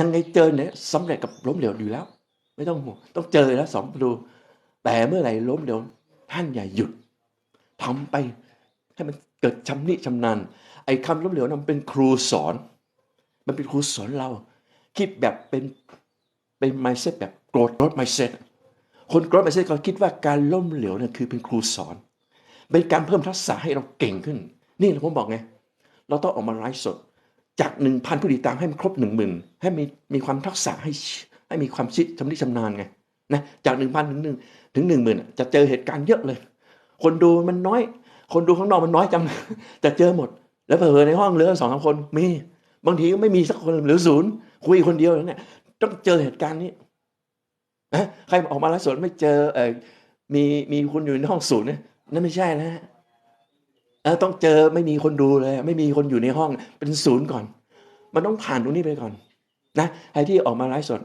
ยังไงเจอเนี่ยสำเร็จกับล้มเหลวอยู่แล้ว ไม่ต้องห่วงต้องเจอแล้วสองประตูแต่เมื่อไหร่ล้มเหลวท่านอย่าหยุดทำไปให้มันเกิดชำนิชำนาญไอ้คำล้มเหลวนั้นเป็นครูสอน มันเป็นครูสอนเรา คิดแบบเป็นเป็น mindset แบบโกรธลด mindset คนโกรธ mindset เขาคิดว่าการล้มเหลวเนี่ยคือเป็นครูสอน เป็นการเพิ่มทักษะให้เราเก่งขึ้น นี่ผมบอกไง เราต้องออกมาไลฟ์สด จากหนึ่งพันผู้ติดตามให้มันครบหนึ่งหมื่นให้มีมีความทักษะให้ให้มีความชิดชำนิชำนาญไงนะจากหนึ่งพันถึงหนึ่งถึงหนึ่งหมื่นจะเจอเหตุการณ์เยอะเลย คนดูมันน้อย คนดูข้างนอกมันน้อยจังจะเจอหมด แล้วเผลอในห้องเหลือสองสามคนมีบางทีก็ไม่มีสักคนหลือศูนย์คุยคนเดียวเนี่ยต้องเจอเหตุการณ์นี้นะใครออกมาไลฟ์สดไม่เจอเออมีมีคนอยู่ในห้องศูนย์เนี่ยนั่นไม่ใช่นะฮะ ต้องเจอไม่มีคนดูเลย ไม่มีคนอยู่ในห้องเป็นศูนย์ก่อน มันต้องผ่านตรงนี้ไปก่อนนะใครที่ออกมาไลฟ์สด